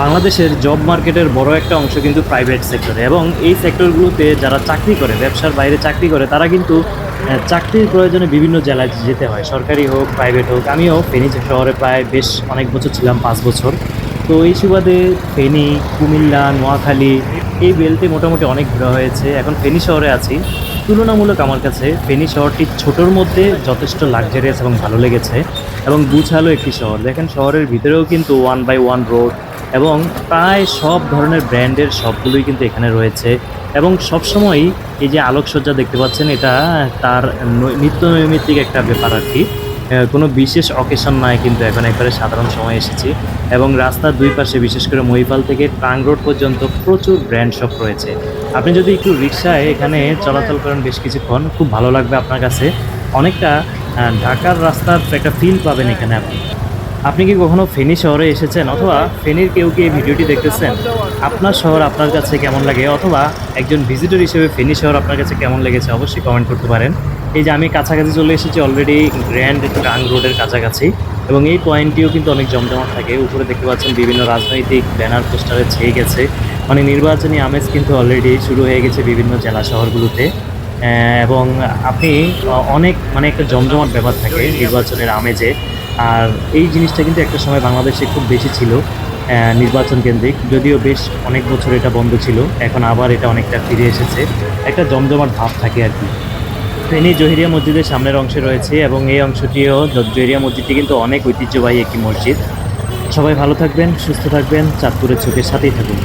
বাংলাদেশের জব মার্কেটের বড় একটা অংশ কিন্তু প্রাইভেট সেক্টরে এবং এই সেক্টরগুলোতে যারা চাকরি করে, ব্যবসার বাইরে চাকরি করে, তারা কিন্তু চাকরির প্রয়োজনে বিভিন্ন জেলায় যেতে হয়। সরকারি হোক প্রাইভেট হোক। আমিও ফেনী শহরে প্রায় বেশ অনেক বছর ছিলাম, পাঁচ বছর। তো এই সুবাদে ফেনী, কুমিল্লা, নোয়াখালী, এই বেল্টে মোটামুটি অনেক ঘোরা হয়েছে। এখন ফেনী শহরে আছি। তুলনামূলক আমার কাছে ফেনী শহরটি ছোটোর মধ্যে যথেষ্ট লাক্সারিয়াস এবং ভালো লেগেছে। এবং গুছালো একটি শহর। দেখেন শহরের ভিতরেও কিন্তু ওয়ান বাই ওয়ান রোড এবং প্রায় সব ধরনের ব্র্যান্ডের সবগুলোই কিন্তু এখানে রয়েছে। এবং সবসময়ই এই যে আলোকসজ্জা দেখতে পাচ্ছেন, এটা তার নিত্য নৈমিত্তিক একটা ব্যাপার আর কি। কোনো বিশেষ অকেশন নয় কিন্তু এখন একবারে সাধারণ সময় এসেছি। এবং রাস্তার দুই পাশে বিশেষ করে মহিপাল থেকে ট্রাং রোড পর্যন্ত প্রচুর ব্র্যান্ড শপ রয়েছে। আপনি যদি একটু রিক্সায় এখানে চলাচল করেন বেশ কিছুক্ষণ, খুব ভালো লাগবে আপনার কাছে। অনেকটা ঢাকার রাস্তার একটা ফিল পাবেন এখানে আপনি। আপনি কি কখনো ফেনী শহরে এসেছেন অথবা ফেনীর কেউ কি এই ভিডিওটি দেখতেছেন? আপনার শহর আপনার কাছে কেমন লাগে অথবা একজন ভিজিটর হিসেবে ফেনী শহর আপনার কাছে কেমন লেগেছে অবশ্যই কমেন্ট করতে পারেন। এই যে আমি কাছাকাছি চলে এসেছি অলরেডি গ্র্যান্ড ট্রাং রোডের কাছাকাছি এবং এই পয়েন্টটিও কিন্তু অনেক জমজমাট থাকে। উপরে দেখতে পাচ্ছেন বিভিন্ন রাজনৈতিক ব্যানার পোস্টারে ছেয়ে গেছে। মানে নির্বাচনী আমেজ কিন্তু অলরেডি শুরু হয়ে গেছে বিভিন্ন জেলা শহরগুলোতে। এবং আপনি অনেক মানে একটা জমজমাট ব্যাপার থাকে নির্বাচনের আমেজে। আর এই জিনিসটা কিন্তু একটা সময় বাংলাদেশে খুব বেশি ছিল নির্বাচন কেন্দ্রিক, যদিও বেশ অনেক বছর এটা বন্ধ ছিল, এখন আবার এটা অনেকটা ফিরে এসেছে। একটা জমজমাট ভাব থাকে আর কি। ফেনী জহিরিয়া মসজিদের সামনের অংশে রয়েছে এবং এই অংশটিও জহিরিয়া মসজিদটি কিন্তু অনেক ঐতিহ্যবাহী একটি মসজিদ। সবাই ভালো থাকবেন, সুস্থ থাকবেন, চাঁদপুরের চোখের সাথেই থাকুন।